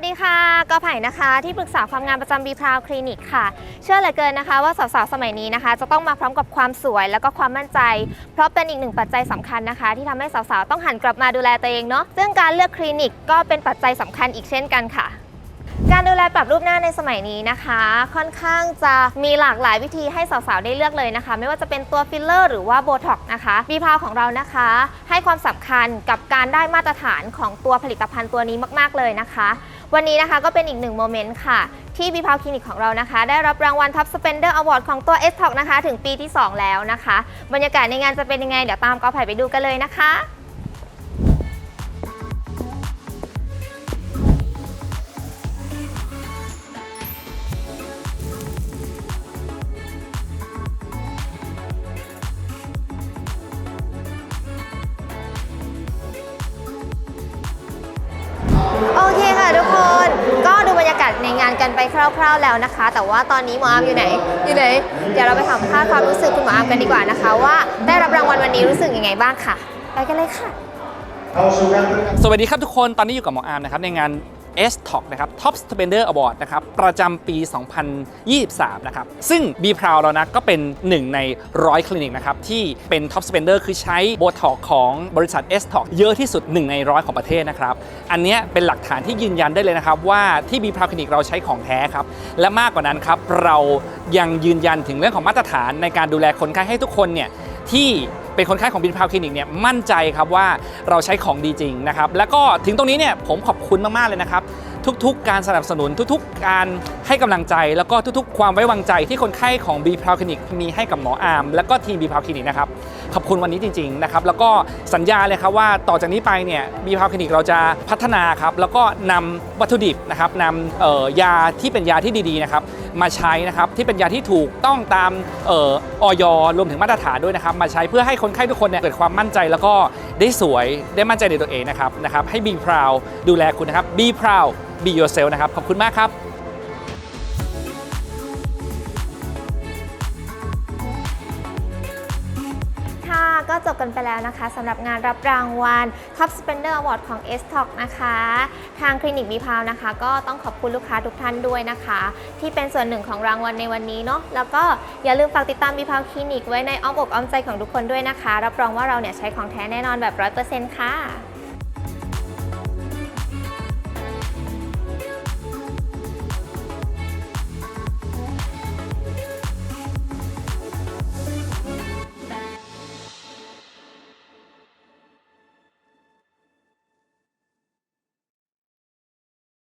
วัสดีค่ะกอไผ่นะคะ ที่ปรึกษาความงามประจำบีพราวคลินิกค่ะ เชื่อเหลือเกินนะคะ ว่าสาวๆสมัยนี้นะคะ จะต้องมาพร้อมกับความสวยแล้วก็ความมั่นใจ เพราะเป็นอีกหนึ่งปัจจัยสำคัญนะคะ ที่ทำให้สาวๆต้องหันกลับมาดูแลตัวเองเนาะซึ่งการเลือกคลินิกก็เป็นปัจจัยสำคัญอีกเช่นกันค่ะ การดูแลปรับรูปหน้าในสมัยนี้นะคะ ค่อนข้างจะมีหลากหลายวิธีให้สาวๆ ได้เลือกเลยนะคะ ไม่ว่าจะเป็นตัวฟิลเลอร์ หรือว่าโบท็อกนะคะบีพาวของเรานะคะ ให้ความสำคัญกับการได้มาตรฐานของตัวผลิตภัณฑ์ตัวนี้มากๆเลยนะคะ วันนี้นะคะก็เป็นอีกหนึ่งโมเมนต์ค่ะ ที่บีพาวคลินิกของเรานะคะ ได้รับรางวัล Top Spender Award ของตัว s t o c นะคะ ถึงปีที่ 2 แล้วนะคะ บรรยากาศในงานจะเป็นยังไงเดี๋ยวตามกอไผ่ไปดูกันเลยนะคะานกันไปคร่าว ๆแล้วนะคะ แต่ว่าตอนนี้หมออามอยู่ไหน อยู่ไหน เดี๋ยวเราไปถามค่าความรู้สึกคุณหมออามกันดีกว่านะคะ ว่าได้รับรางวัลวันนี้รู้สึกยังไงบ้างค่ะ ไปกันเลยค่ะ สวัสดีครับทุกคน ตอนนี้อยู่กับหมออาร์มนะครับในงาน S Talk นะครับ Top Spender Award นะครับประจำปี 2023 นะครับ ซึ่ง B Proud เรานะก็เป็นหนึ่งในร้อยคลินิกนะครับที่เป็น Top Spender คือใช้โบท็อกของบริษัท S Talk เยอะที่สุด 1 ในร้อยของประเทศนะครับ อันเนี้ยเป็นหลักฐานที่ยืนยันได้เลยนะครับ ว่าที่ B Proud คลินิกเราใช้ของแท้ครับ และมากกว่านั้นครับเรายังยืนยันถึงเรื่องของมาตรฐานในการดูแลคนไข้ให้ทุกคนเนี่ย ที่เป็นคนไข้ของบินพาวคลินิกเนี่ยมั่นใจครับว่าเราใช้ของดีจริงนะครับแล้วก็ถึงตรงนี้เนี่ยผมขอบคุณมากๆเลยนะครับ ทุกๆ การสนับสนุนทุกๆ การให้กำลังใจ แล้วก็ทุกๆ ความไว้วางใจที่คนไข้ของบีพาวคลินิกมีให้กับหมออาร์มแล้วก็ทีมบีพาวคลินิกนะครับขอบคุณวันนี้จริงๆนะครับแล้วก็สัญญาเลยครับว่าต่อจากนี้ไปเนี่ยบีพาวคลินิกเราจะพัฒนาครับแล้วก็นำวัตถุดิบนะครับนำยาที่เป็นยาที่ดีๆนะครับมาใช้นะครับที่เป็นยาที่ถูกต้องตามออยรวมถึงมาตรฐานด้วยนะครับมาใช้เพื่อให้คนไข้ทุกคนเนี่ยเกิดความมั่นใจแล้วก็ ได้สวยได้มั่นใจในตัวเองนะครับนะครับให้ Be Proud ดูแลคุณนะครับ Be Proud Be Yourself นะครับขอบคุณมากครับ ก็จบกันไปแล้วนะคะสำหรับงานรับรางวัล Top Spender Award ของ s t o c นะคะ ทางคลินิกบีพาวนะคะ ก็ต้องขอบคุณลูกค้าทุกท่านด้วยนะคะ ที่เป็นส่วนหนึ่งของรางวัลในวันนี้เนาะแล้วก็อย่าลืมฝากติดตามบีพาวคลินิกไว้ในอ้อมอกอ้อมใจของทุกคนด้วยนะคะ รับรองว่าเราเนี่ยใช้ของแท้แน่นอนแบบ 100%ค่ะ